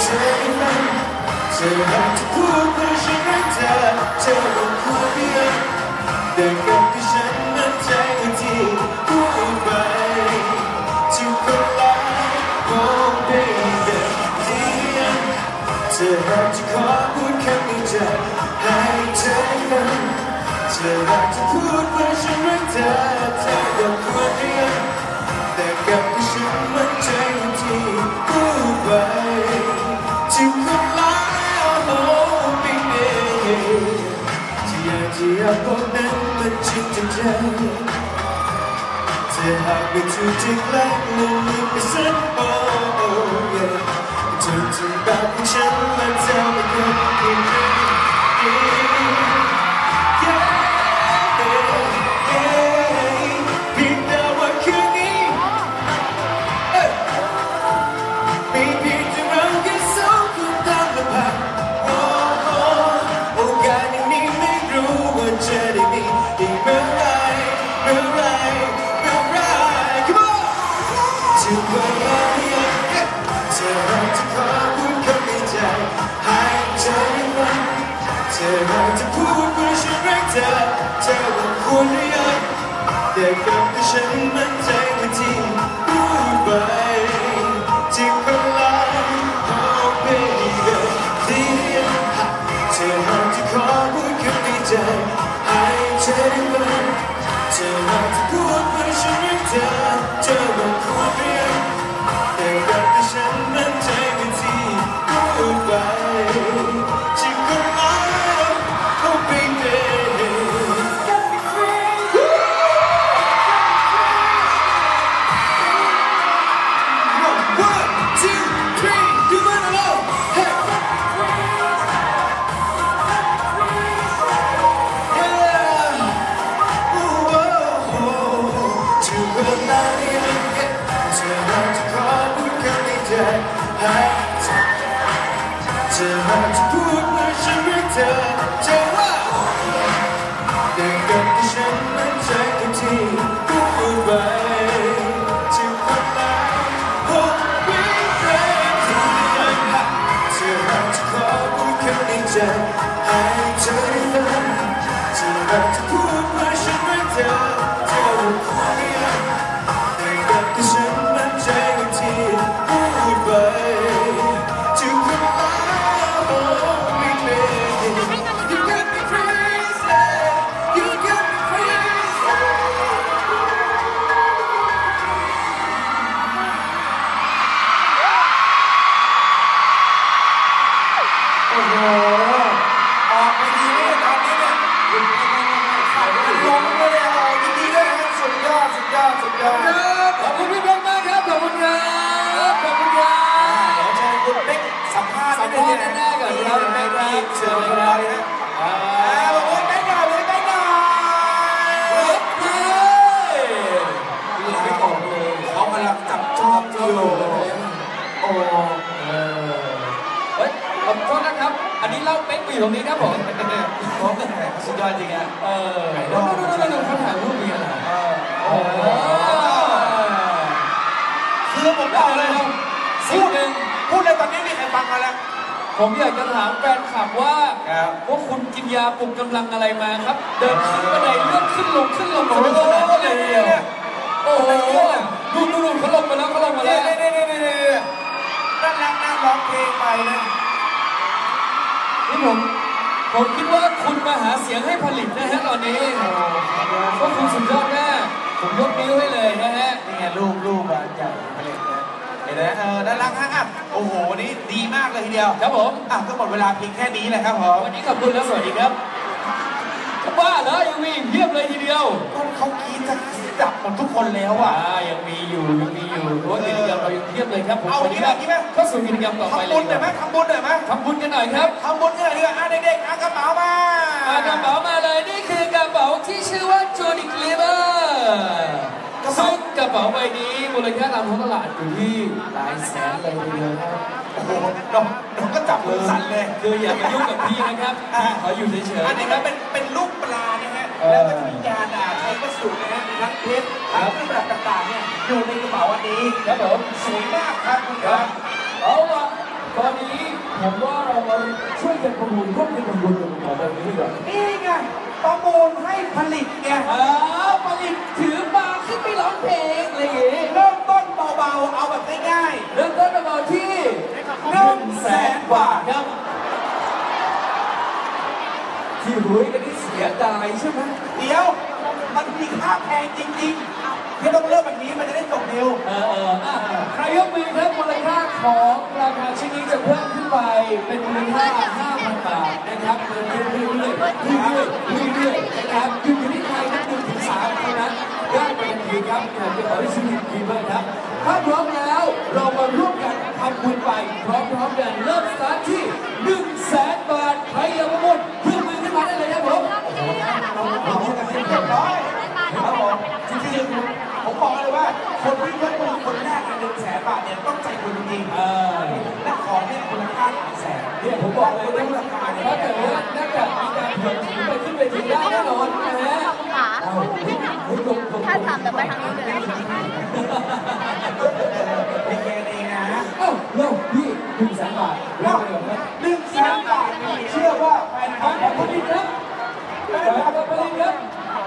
เธอได้ฟังเธอหากจะพูดว่าฉันรักเธอเธอต้องพูดเพียงแต่กับที่ฉันมั่นใจที่พูดไปทุกคนรัก oh baby เพียงเธอหากจะขอพูดคำนี้จะให้เธอได้ฟังเธอหากจะพูดว่าฉันรักเธอเธอต้องพูดเพียงแต่กับที่ฉันมั่นใจที่พูดไป ถึงคนแล้วโอ้ไม่เองที่อยากที่อยากบ ใจให้เธอได้ฟังเธอหากพูดว่าฉันรักเธอเธอบอกควรเรียนแต่กักที่ฉันมั่ำ อยู่ตรงนี้ครับผมโหสุดยอดจริงอะเออนู่นนู่นนู่นนู่นเขาถ่ายรูปมีอะไรโอ้โหคือผมบอกเลยนะสิ่งหนึ่งพูดเลยตอนนี้มีใครฟังมาแล้วผมอยากจะถามแฟนคลับว่าครับว่าคุณกินยาปลุกกำลังอะไรมาครับ เดินขึ้นบันไดเลื่อนขึ้นลงขึ้นลงโอ้สโหนุกสนานกันเลยทีเดียวเนี่ยโอ้โหดูดูดูเขาลงมาแล้วเขาลงมาเนี่แล้ยวเนี่ยเนี่ยเนี่ยเนี่ยนั่นนั่งนั่งร้องเพลงไปนะ นี่ผมผมคิดว่าคุณมาหาเสียงให้ผลิตนะฮะตอนนี้เพราะคุณสุดยอดแน่ผมยกนิ้วให้เลยนะฮะนี่ไงรูปรูปอะใหญ่ผลิตนะเห็นไหมเออน่ารักฮะอะโอ้โหนี่ดีมากเลยทีเดียวครับผมอะก็หมดเวลาเพียงแค่นี้แหละครับผมวันนี้ขอบคุณและสวัสดีครับจะ บ้าเหรอยังมีอีกเพียบเลยทีเดียวก็เขากรีดจะจับหมดทุกคนแล้วอ่าอะยังมีอยู่ยังมีอยู่เพราะว่ากิจกรรมเรายังเพียบเลยครับผมเอาวันงี้นี้ไหมงี้ไหมเข้าสู่กิจกรรมต่อไปทำเลบุยญหน่อยไหมทำบุญหน่อยไหมทำบุญกันหน่อยครับทำบุญกันหน่อยดีกว่าอะเด็กๆเอากระเป๋ามาอากระเป๋ามาเลยนี่คือกระเป๋าที่ชื่อว่าโจนิคลิเบอร์ซึ่งกระเป๋าใบนี้มูลค่าตามท้องตลาดอยู่ที่หลายแสนเลยทีเดียวครับโอ้โหน้องน้องก็จับมือสั่นเลยคืออย่ามายุ่งกับพี่นะครับพี่ขออยู่เฉยอันๆนี้นะคก็รับเป็นเป็นลูก แล้วก็จะมียาดาใช้วัสดุนะฮะมีทั้งเพชรทั้งเครื่องประดับต่างๆเนี่ยอยู่ในกระเป๋าอันนี้ครับผมสวยมากครับคุณครับเอาละตอนนี้ผมว่าเรามาช่วยกันประมูลร่วมกันประมูลกันต่อแบบนี้ดีกว่านี่ไงประมูลให้ผลิตไงอ่าผลิตถือมาขึ้นไปร้องเพลงอะไรอย่างงี้เริ่มต้นเบาๆเอาแบบง่ายเริ่มต้นมาที่หนึ่งแสนบาทครับที่รู้กันที่เสียดายใช่ไหมเดี๋ยวมันมีค่าแพงจริงๆที่ต้องเริ่มแบบนี้มันจะได้จบเร็วเออเอออะใครยกมือครับมูลค่าของราคาชิ้นนี้จะเพิ่มขึ้นไปเป็นมูลค่า 5,000 บาทนะครับเพิ่มขึ้นเรื่อยๆเรื่อยๆเรื่อยๆนะครับอยู่ที่ใครนับหนึ่งถึงสามเท่านั้นได้ไปทันทีครับแขกจะขอให้ชีวิตดีมากครับถ้าพร้อมแล้วเรามาร่วมกันทำบุญไปพร้อมๆกันเริ่มสตาร์ทที่1แสนบาทใครอยากมูล เราพูดกันเสร็จเรียบร้อยครับผมจริงๆผมบอกเลยว่า คนที่ยกมือคนแรกหนึ่งแสนบาทเนี่ยต้องใจบุญจริงเออๆและของเนี่ยมูลค่าหลายแสนเนี่ยผมบอกเลยว่าราคาเนี่ยถ้าเกิดว่าถ้าเกิดมีการเผื่อถือไปขึ้นไปถึงได้แน่นอนนะฮะขาเอาเฮ้ยลงลงถ้าทำจะไปทางนู้นเลยเป็นแกเองนะเอ้าเร็วพี่หนึ่งแสนบาทเร็วเร็วนะหนึ่งแสนบาทเชื่อว่าแฟนคลักาบรผลิตครับการผลิตค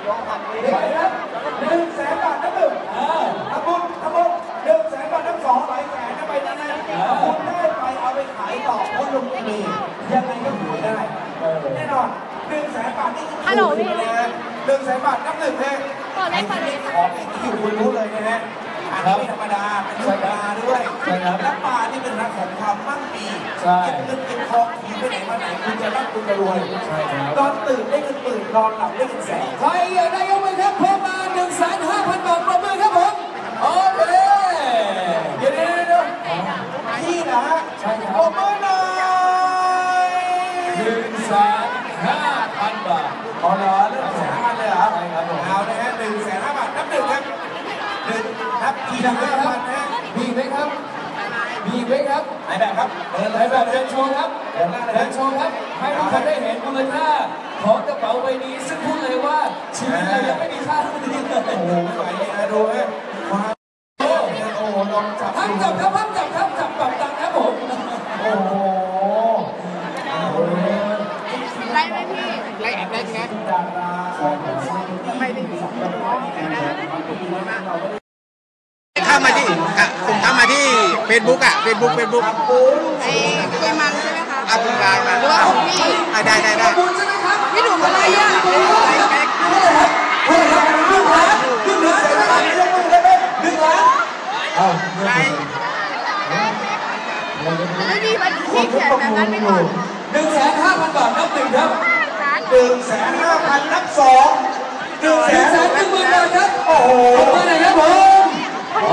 รับเดี๋ยวครับหนึ่งแสนบาทนับหนึ่งอ่านับบุญนับบุญหนึ่งแสนบาทนับสองหลายแสนนับไปนั้นนะคุณได้ไปเอาไปขายต่อเพราะลงทุนยังไงก็ขายได้แน่นอนหนึ่งแสนบาทนี่คือฮัลโหลพี่นะฮะหนึ่งแสนบาทนับหนึ่งเลยก่อนได้ก่อนเลยของที่อยู่คุณรู้เลยนะฮะอันนี้ไม่ธรรมดาเป็นลูกปลาด้วยและปลานี่เป็นรักของความมั่งมีเก็บเงินเก็บทองทีไปไหนมาไหนคุณจะร่ำคุณจะรวยใช่ครับนอนตื่นได้เงินหมื่ นนอนหลับได้เงินแสนใครอยากได้ยกมือครับเพิ่มมาหนึ่งแสนห้าพันบาทปรบมือครับผมโอเคเดี๋ยวเดี๋ยวเดี๋ยวพี่นะฮะใช่ครับโอ้เมื่อหน่อยหนึ่งแสนห้าพันบาทอ๋อเหรอเรื่องแสนห้าพันเลยเหรอใช่ครับผมเอานะฮะหนึ่งแสนห้าบาทนับหนึ่งครับหนึ่งนับทีละห้าพันนะฮะมีไหมครับ มีไหมครับไหนแบบครับเดินไหนเลยแบแบบบเดิเดินนโชโชว์ว์คครัรับบเดินโชว์ครับ ให้ทุกคนได้เห็นมูลค่าของกระเป๋าใบนี้ ซึ่งพูดเลยว่าชีวิตเรายังไม่มีค่าเท่านี้เลยโอ้โหไม่ไหวเลยนะดูฮะ ซบุ๊กอะเฟซบุ๊กเฟซบุ๊กไอ้คุยมันใช่ไหมคะอะคุณไลน์มาหรือว่าของพี่อะได้ได้ได้คุณใช่ไหมครับพี่หนุ่มอะไรอะเฮ้ยครับหนึ่งล้านหนึ่งล้านใช่ไหมครับยกมือเลยครับหนึ่งล้านไม่มีมันพี่เขียนแบบนั้นไปก่อนหนึ่งแสนห้าพันบาทนับหนึ่งครับร้านหนึ่งแสนห้าพันนับสองหนึ่งหแสนึ่งนแสนหนึ่งหมื่นบาทครับ โอ้โหขอบคุณนะครับผม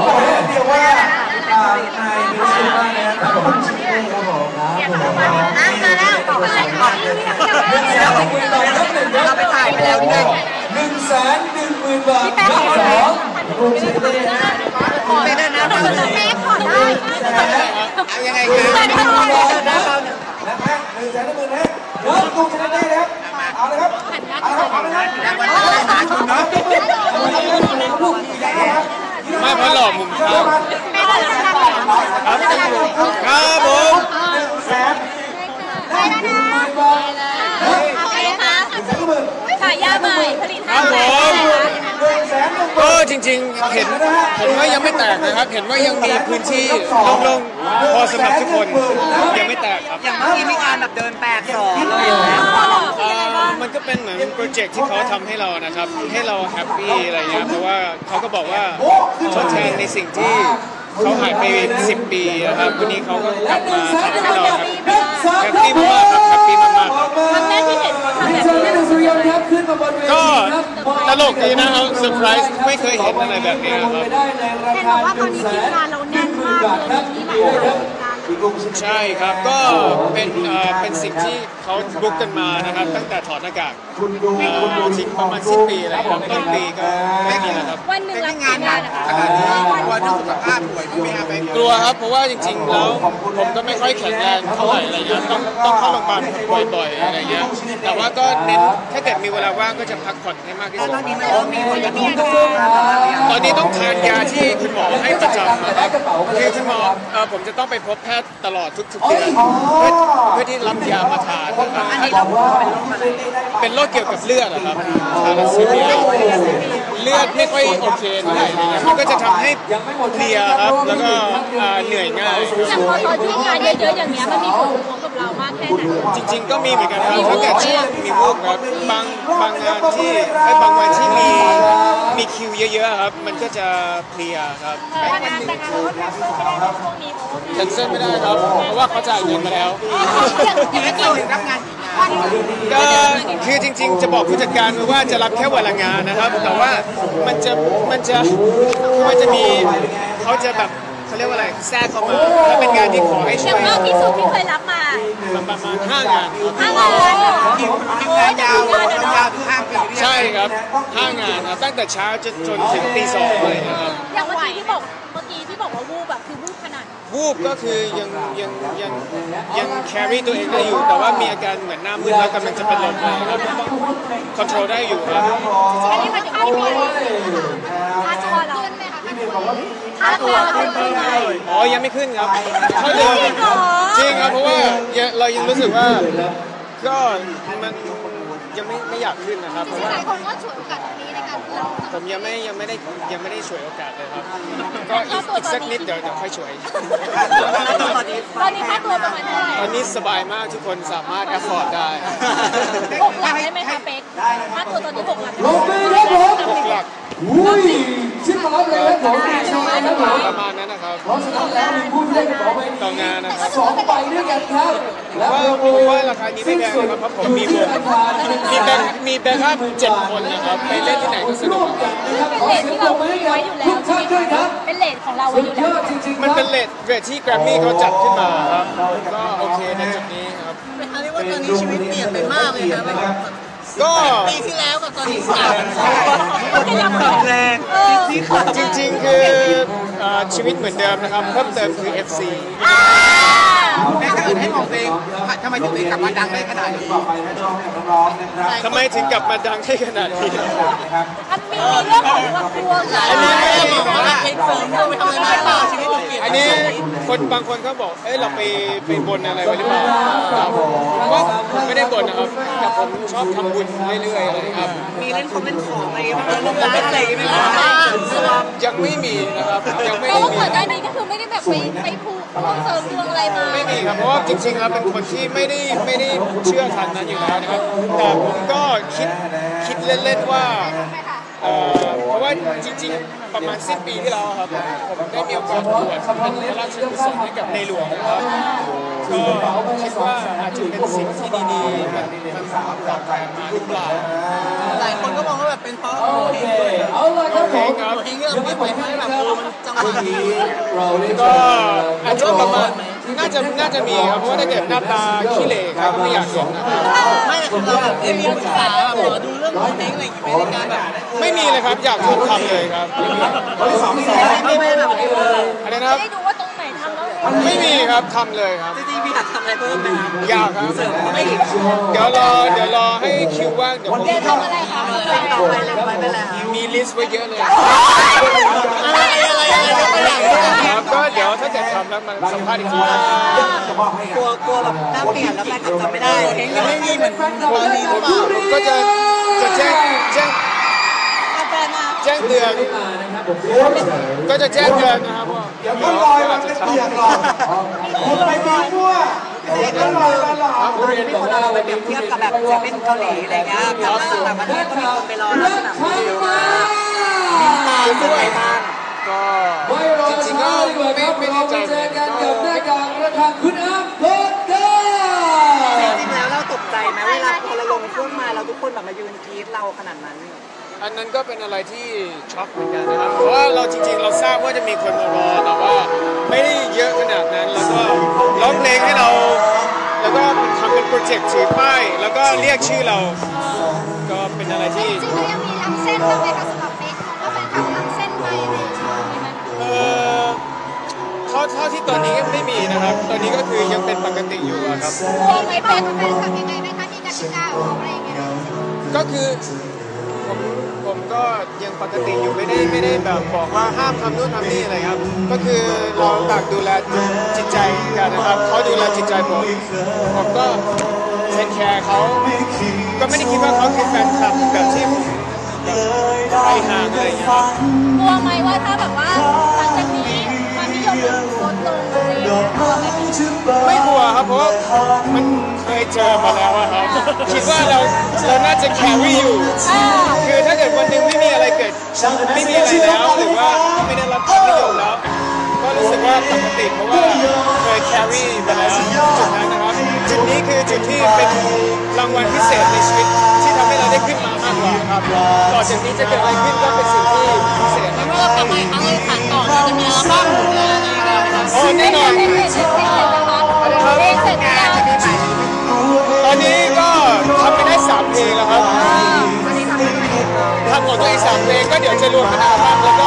บอกได้เดียวว่าอ่า นายมีชื่อมากนะครับผมชื่อครับผมเขียนแบบนั้นนะมาแล้วขอบคุณค่ะหนึ่งแสนหนึ่งหมื่นบาทนับหนึ่งครับเราไปถ่ายไปแล้วนี่ไงหนึ่งแสนหนึ่งหมื่นบาทพี่แป๊ะนับขอสได้องขอได้นะขอได้แม่ขอได้เอายังไงเปิคะดให้หน่อยนะฮะหนึ่งแสนหนึ่งหมื่นนะเดี๋ยวดูชนะได้เลยครับเอาเลยครับเอาเลยครับเอาเลยครับหาทุนเนาะ ไม่เพราะหล่อมุมเข้าแม่ได้แล้วนะครับผมหนึ่งแสนได้แล้วนะเอาไปนะคะหนึ่งแสนหมื่นฉายาใหม่ผลิตภัณฑ์หนึ่ ริงๆเห็นเห็นว่ายังไม่แตกนะครับ เห็นว่ายังมีพื้นที่โล่งๆพอสำหรับทุกคนยังไม่แตกครับอย่างเมื่อกี้มีการแบบเดินแปดสองเลยเอ่อมันก็เป็นเหมือนโปรเจกต์ที่เขาทำให้เรานะครับ ให้เราแฮปปี้อะไรเงี้ยเพราะว่าเขาก็บอกว่าทดแทนในสิ่งที่เขาหายไป 10 ปีนะครับวันนี้เขาก็กลับมาทำให้เราครับ ครับแฮปปี้มากครับแฮปปี้มากๆครับครั้งแรกที่เห็นเขาทำแบบเชิญนี้พี่หนึ่งสุริยนต์ครับขึ้นมาบนเวทีก็ครับตลกดีนะครับเซอร์ไพรส์ไม่เคยเห็นอะไรแบบนี้ครับไปได้ในราเห็นคาบอกว่าตอนนี้ทีมงานเราแน่นมากเลย ครับ ใช่ครับก็เป็นเอ่อเป็นสิ่งที่เขาบุ๊กกันมานะครับตั้งแต่ถอดหน้ากากคุณดูเอ่คุณดูอทิ้งประมาณสิ้นปีอะไรครับต้นปีก็ไม่มีแล้วครับวันหนึ่งรับงานงานนะคะขนาดนี้กลัวเรื่องสุขภาพป่วยไม่ไหมกลัวครับเพราะว่าจริงๆแล้วผมก็ไม่ค่อยแข็งแรงเท่าไหร่อะไรเงี้ยต้องต้องเข้าโรงพยาบาลบ่อยๆอะไรเงี้ยแต่ว่าก็เน้นถ้าเกิดมีเวลาว่างก็จะพักผ่อนให้มากที่สุดตอนนี้มันเริ่มมีคนมีอาการตอนนี้ต้องทานยาที่คุณหมอให้ประจำนะครับคือหมอเออผมจะต้องไปพบแพทย์ตลอดทุกๆเดือนเพื่อเพื่อที่รับยามาทานนะครับอันนี้เราเป็นโรคอะไรเป็นโรคเกี่ยวกับเลือดอะครับทาราซีเมีย เลือดไม่ค่อยโอเคเท่าไหร่อะไรเงี้ยมันก็จะทำให้เพลียครับ แล้วก็อ่าเหนื่อยง่ายอย่างพอตอนที่งานเยอะๆอย่างเงี้ยมันมีผลกระทบกับเรามากแค่ไหนจริงๆ ก็มีเหมือนกันครับถ้าเกิดช่วงมีวูบครับบางบางงานที่ไอ้ยบางวันที่มีมีคิวเยอะๆครับ มันก็จะเพลียครับแต่งานแต่งงานเราก็แคนเซิลไม่ได้ในช่วงนี้เพราะว่า แคนเซิลไม่ได้ครับ เพราะว่าเขาจ่ายเงินมาแล้วยังไม่เคยรับงานกี่งาน ก็คือจริง ๆ จะบอกผู้จัดการไว้ว่าจะรับแค่วันละงานนะครับ แต่ว่ามันจะมันจะมันจะมีเขาจะแบบเขาเรียกว่าอะไรแทรกเข้ามาถ้าเป็นงานที่ขอให้อช่ย่างวยมากที่สุดที่เคยรับมาประมาณห้างานครับห้างานเหรอคิวคิวงานยาวงานยาวถึงห้าปีใช่ครับห้างานครับตั้งแต่เช้าจนจนถึงตีสองเลยนะครับ อย่างเมื่อกี้ที่บอกเมื่อกี้ที่บอกว่าวูบแบบคือ วูบขนาดไหนวูบก็คือยังยังยังยังแครี่ตัวเองได้อยู่ แต่ว่ามีอาการเหมือนหน้ามืดแล้วกำลังจะเป็นลมเลยครับคอนโทรลได้อยู่ครับอันนี้มันจะมีค่าตัวเราค่าตัวขึ้นไหมอ๋อยังไม่ขึ้นครับเท่าเดิมจริงเหรอจริงครับเพราะว่ายังเรายังรู้สึกว่าก็มัน ยังไม่ไม่อยากขึ้นนะครับ เพราะว่าหลายคนก็ฉวยโอกาสตรงนี้ในการเราผมยังไม่ยังไม่ได้ยังไม่ได้ฉวยโอกาสเลยครับ ก็อีกอีกสักนิดเดี๋ยวเดี๋ยวค่อยฉวย ตอนนี้ตอนนี้ค่าตัวประมาณเท่าไหร่ตอนนี้สบายมากทุกคนสามารถ afford ได้หกหลักได้ไหมคะเป๊กค่าตัวตอนนี้หกหลักลงมือครับผมหกหลัก อุ้ยชิบมารับเลยครับผมดีใจครับผมประมาณนั้นนะครับเพราะฉะนั้นแล้วมีผู้ที่ได้กระเป๋าใบต่องานนะครับ สองใบด้วยกันครับว่าผมว่าราคานี้ไม่แพงนะครับเพราะผมมีวงมีแบงค์มีแบงค์อัพเจ็ดคนนะครับไปเล่นที่ไหนก็สนุร่วกมกันนะครับขอเป็นเสีเลยทงปรที่บเรามือให้ไว้กับอยู่แล้วทุกท่านด้วยครับเป็นเลทของเราไว้สุอดยู่ยแล้วอดจริงๆคมันรับเป็นเลทเรทที่แกรมมี่เขาจัดขึ้นมาครับก็โอเคในจุดนี้ครับเรียกว่าตอนนี้ชีวิตเปลี่ยนไปมากเลยนะแบบก็ ปีที่แล้วกับตอนนี้ต่างกันแรงเออที่ขาด จริงๆคือเอ่อ ชีวิตเหมือนเดิมนะครับ เพิ่มเติมคือ FC อ่าแม่ถ้าเกิดให้มองตัวเองทำไมถึงได้กลับมาดังได้ขนาดนี้ต่อไปนะน้องเนี่ยน้องๆนะครับทำไมถึงกลับมาดังได้ขนาดนี้นะครับมันมีเรื่องของว่ากลัวกันอันนี้ไม่ได้บอกว่าว่าเพชรเฟิร์มเราไปทำอะไรมาชีวิตเราเปลี่ยนอันนี้คนบางคนเขาบอก เอ้ยเราไปไปบนอะไรไว้หรือเปล่าครับว่าผมไม่ได้บนนะครับ แต่ผมชอบทำบุญเรื่อยๆอะไรครับ มีเล่นของเล่นของอะไรบ้างเล่นร้านอะไรไหมคะยังไม่มีนะครับยังไม่เพราะว่ามีก่อนหน้านี้ก็คือไม่ได้แบบไปไปผูกดวงเสริมดวงอะไรมา ไม่มีครับเพราะว่าจริงๆแล้วเป็นคนที่ไม่ได้ไม่ได้เชื่อทางนั้นอยู่แล้วนะครับแต่ผมก็คิดคิดเล่นๆว่าเอ่อเพราะว่าจริงๆประมาณสิ้นปีที่แล้วครับผมได้มีโอกาสบวจเป็นพระราชกุศลให้กับในหลวงครับ ก็คิดว่าอาจจะเป็นสิ่งที่ดีๆมันมันสามารถตอบแทนมาหรือเปล่าหลายคนก็มองว่าแบบเป็นเพราะโอเคเอาละครับผมครับเพลงเราไม่ปล่อยให้แบบโอ้มันจังหวะวันนี้เราได้เจก็ออาจจะประมาณน่าจะน่าจะมีครับเพราะว่าถ้าเกิดหน้าตาขี้เหร่ใครก็ไม่อยากเห็นนะครับไม่แต่เราแบบได้มีปรึกษาแบบหมอดูเรื่องของเพลงอะไรอย่างเงี้ยในการแบบไม่มีเลยครับอยากทำทำเลยครับไม่ไม่แบบอะไรนะครับ ไม่ได้ดูว่าตรงไหนทำแล้วไม่มีครับทำเลยครับ จริงๆพี่อยากทำอะไรเพิ่มไหมครับอยากครับไม่เห็นเดี๋ยวรอเดี๋ยวรอให้คิวว่างเดี๋ยวผมเรียนทำอะไรคะเลยต่อไปเลยไปไปแล้วมีลิสต์ไว้เยอะเลยอะไรอะไรอะไรตัวอย่างครับก็เดี๋ยวถ้าเกิดทำแล้วมันสัมภาษณ์อีกทีนะกลัวกลัวแบบหน้าเปลี่ยนแล้วแฟนคลับจำไม่ได้เพลงยังไม่มีเหมือนตอนนี้หรือเปล่าผมก็จะจะแจ้งแจ้งกา แฟมาแจ้งเตือนมานะครับผมก็จะแจ้งเตือนนะครับว่าเดี๋ยวก็ลอยมันเป็นเปียกหรอกคุณไปตีมั่วเดี๋ยวก็ลอยมาหรอกเรียนบอกว่าเราเป็นเทียบกับแบบจะเป็นเกาหลีอะไรเงี้ยกับต่างประเทศก็มีคนไปรอแล้วสนามบินมาด้วยมากก็ไม่รอจริงๆช้าก็ดีกว่าคไม่รับไม่เราแน่ใจไปเจอกันกับหน้ากากระคังคุณอัพโพดกาจริงๆแล้วเราตกใจไหมเวลาพอเราลงเครื่องมาเราทุกคนแบบมายืนกรี๊ดเราขนาดนั้น อันนั้นก็เป็นอะไรที่ช็อกเหมือนกันนะครับ เพราะว่าเราจริงๆ เราทราบว่าจะมีคนมารอ แต่ว่าไม่ได้เยอะขนาดนั้น แล้วก็ร้องเพลงให้เรา แล้วก็ทำเป็นโปรเจกต์ถือป้าย แล้วก็เรียกชื่อเรา ก็เป็นอะไรที่ จริงๆแล้วยังมีล้ำเส้นบ้างไหมคะสำหรับเป๊กเพราะแฟนคลับล้ำเส้นไปอะไรอย่างเงี้ยมีไหมเอ่อเท่าเท่าที่ตอนนี้ยังไม่มีนะครับ ตอนนี้ก็คือยังเป็นปกติอยู่อะครับ กลัวไหมเป๊กแฟนคลับยังไงไหมคะมีกติกาของเขาอะไรอย่างเงี้ย ก็คือ ผมผมก็ยังปกติอยู่ไม่ได้ไม่ได้แบบบอกว่าห้ามทำนู่นทำนี่อะไรครับ ก็คือเราต่างดูแลจิตใจกันนะครับเขาดูแลจิตใจผมผมก็เทคแคร์เขาก็ไม่ได้คิดว่าเขาคือแฟนคลับแบบที่ผมแบบไปห่างอะไรอย่างเงี้ยครับ กลัวไหมว่าถ้าแบบว่า ไม่กลัวครับเพราะว่ามันเคยเจอมาแล้วอะครับ คิดว่าเราเราน่าจะแครี่อยู่ คือถ้าเกิดวันหนึ่งไม่มีอะไรเกิด ไม่มีอะไรแล้วหรือว่าไม่ได้รับความนิยมแล้ว ก็รู้สึกว่าปกติเพราะว่าเคยแครี่มาแล้วจุดนั้นนะครับ จุดนี้คือจุดที่เป็นรางวัลพิเศษในชีวิตที่ทำให้เราได้ขึ้นมามากกว่าครับต่อจากนี้จะเกิดอะไรขึ้นก็เป็นสิ่งที่พิเศษเมื่อเรากลับมาอีกครั้งเลยขันต่อเราจะมีอัลบั้มหรือ อะไรอย่างเงี้ยโอ้แน่นอนตอนนี้ก็ทำไปได้สามเพลงแล้วครับทำหมดตัวอีกสามเพลงก็เดี๋ยวจะรวมเป็นอัลบั้มแล้วก็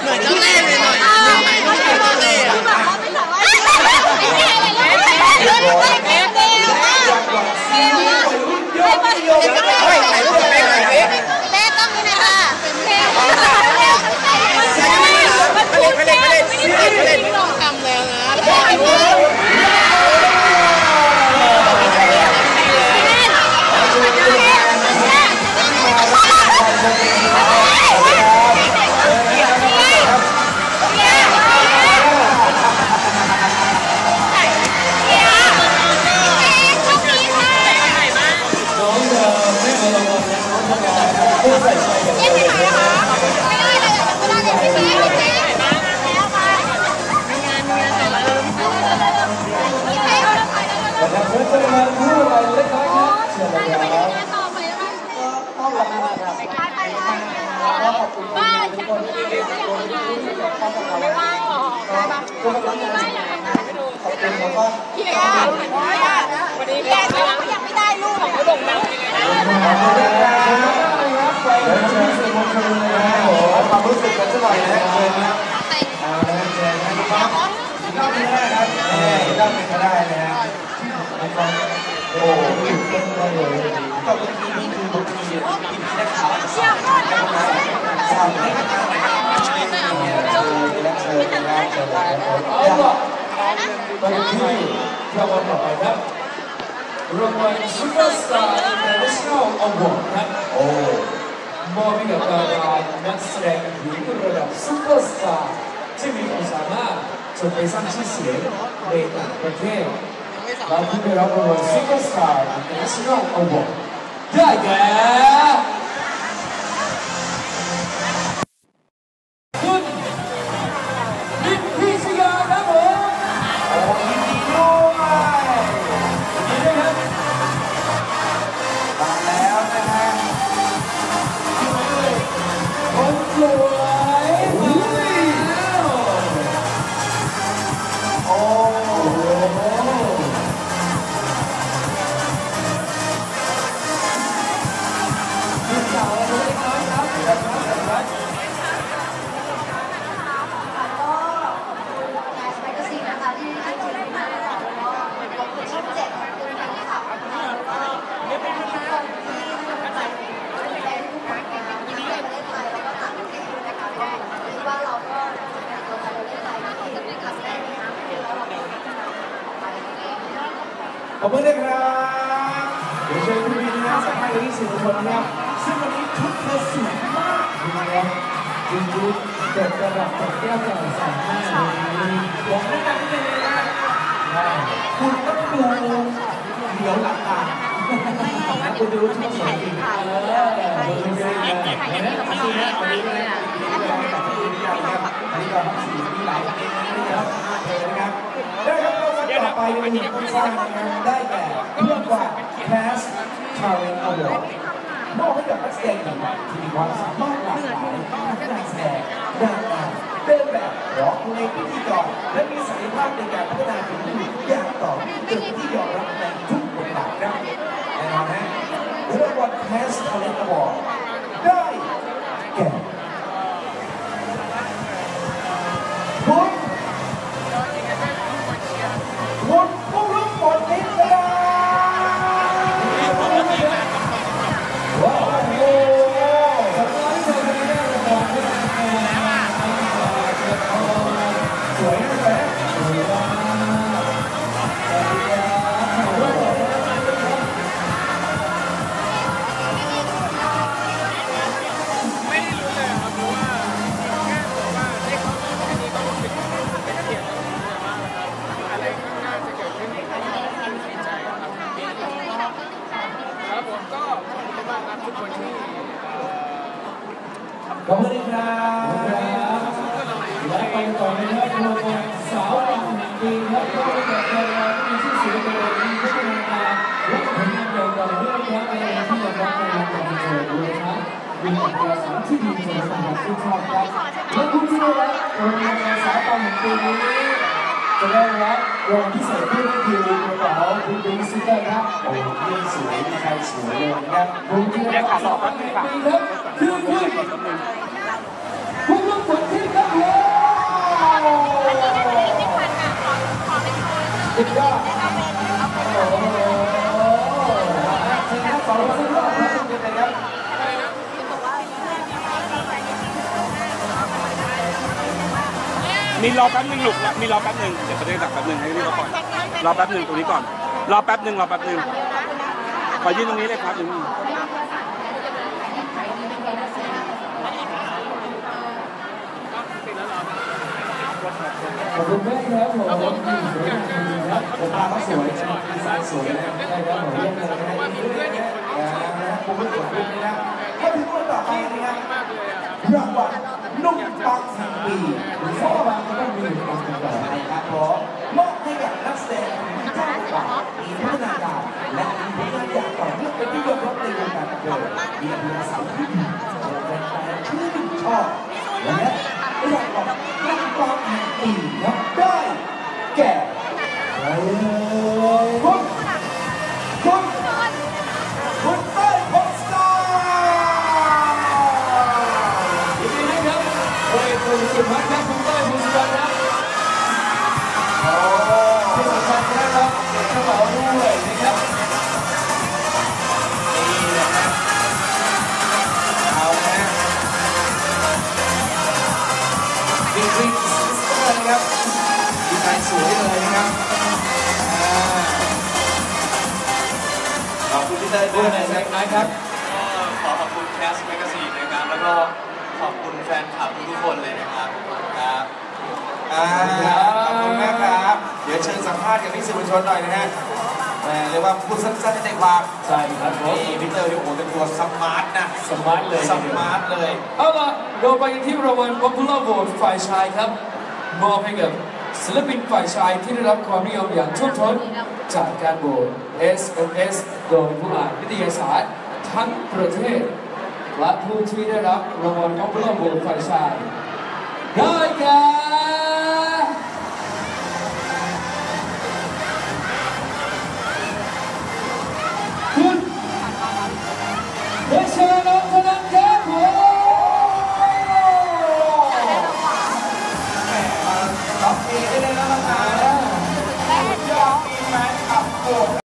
เหมือนเจ้าเล่ห์เลยหน่อยถ่ายรูปกับเจ้าเล่ห์อะเฮ้ยถ่ายรูปกับแม่หน่อยสิ แม่ต้องนี่นะคะ ร่อยนะเชิญนะเอาละเชิญนะนะครับอีกรอบหนึงก็ได้ครับเอออีกรอบหนึงก็ได้นะฮะนะครับโอ้โหตื่นเต้นมากเลยก็เมื่อกี้นี่คือบางทีอะที่พี่นักข่าวจะสอนนะครับสอนให้นักข่าวนะครับเชิญนะเชิญนะเอาล่ะไปที่รางวัลต่อไปครับรางวัล Superstar International Award ครับโอ้ มอบให้กับดารานักแสดงหญิงระดับซุปเปอร์สตาร์ที่มีความสามารถจนไปสร้างชื่อเสียงในต่างประเทศเราเพิ่งได้รับรางวัล Superstar International Award ได้แก่ อบคุณด้วยครับเดี๋ยวเชิญคุณวินนะสัมภาษณ์ที่สื่อมวลชนนะครับซึ่งวันนี้ชุดเธอสวยมากนะครับคุณยุทธเกิดกระดับกับแก้วกล่องสามห้าเลยบอกให้กันนิดนึงนะคุณต้องดูเดี๋ยวหลังตาคุณจะรู้ที่สวยจริงเออคุณยุทธเลยเห็นไหมเอาสินะเอาดีเลยนะอันนี้ก็สีหลายเพลงนะครับเพลงนะครับได้ครับ ต่อไปในหนึ่งคนสร้างงานได้แก่เพื่อนกว่า Class Talent Award มอบให้กับนักแสดงหญิงที่มีความสามารถหลากหลายทั้งการแสดงนางงาเดินแบบร้องเพลงพิธีกรและมีศักยภาพในการพัฒนาฝีมืออย่างต่อเนื่องจนที่ยอมรับในทุกบทบาทครับแน่นอนนะรางวัล Class Talent Award คุณมากครับทุกคนที่ขอบคุณครับและไปต่อในรับรางวัลสาวปังแห่งปีครับก็ได้แก่ดาราที่มีชื่อเสียงโดดเด่นมีพัฒนาการและผลงานใหญ่ต่อเนื่องครับในที่ยอมรับในวงการบันเทิงรวมทั้งมีอัตราสารที่ดีจนสังคมชื่นชอบครับและผู้ที่ได้รับรางวัลสาวปังแห่งปีนี้ จะได้รับรางวัลพิเศษที่ก็คือกระเป๋าคุณบิ๊กซิเตอร์ครับโอ้ยเรื่องสวยมีใครสวยเลยนะครับผู้ที่ได้รับสาวปังแห่งปีครับคือคุณคุณลุงฝนทิพย์ครับผมสุดยอด มีรอแป๊บหนึ่งลูกมีรอแป๊บหนึ่งเดี๋ยวประเด็นตักแป๊บหนึ่งให้พี่เขาก่อนรอแป๊บหนึ่งตรงนี้ก่อน รอแป๊บหนึ่งรอแป๊บหนึ่งขอยืนตรงนี้เลยครับยืนขอบคุณแม่ครับผมครับผมพาเขาสวยดีไซน์สวยนะได้ครับผมเยี่ยมเลยนะยินดีด้วยนะนะครับผมเป็นคนดีนะครับก็ถึงคนต่อไปนะครับรางวัล นุ่มปังแห่ปีหรือเพราะว่าบางก็ต้องมีหนึ่งคนต่อใช่ครับผมมอบให้กับนักแสดงที่เจ้าบทบาทมีพัฒนาการและมีผลงานอย่างต่อเนื่องเป็นที่ยอมรับในวงการบันเทิงมีอัธยาศัยที่ดีจนแฟนๆชื่นชอบและรางวัลนุ่มปังแห่งปีครับได้แก่ ยด้ด้ววยยในนะแซครับงนะครับขอขอบคุณแคสแมกซีนนะครับ แล้วก็ขอบคุณแฟนคลับทุกๆคนเลยนะครับครับอ่าขอบคุณมากครับ เดี๋ยวเชิญสัมภาษณ์กับพี่สื่อมวลชนหน่อยนะฮะแหมเรียกว่าพูดสั้นๆให้ใจความใช่ครับผมนี่พี่เตอร์นี่โอ้โหเป็นตัวสมาร์ทนะสมาร์ทเลยสมาร์ทเลย เอาล่ะเราไปกันที่รางวัล Popular Vote ฝ่ายชายครับมอบให้กับศิลปินฝ่ายชายที่ได้รับความนิยมอย่างท่วมท้นจากการโหวต SMS โดยผู้อ่านวิทยาศาสตร์ทั้งประเทศ และผู้ที่ได้รับรางวัล Popular Vote ฝ่ายชายได้แก่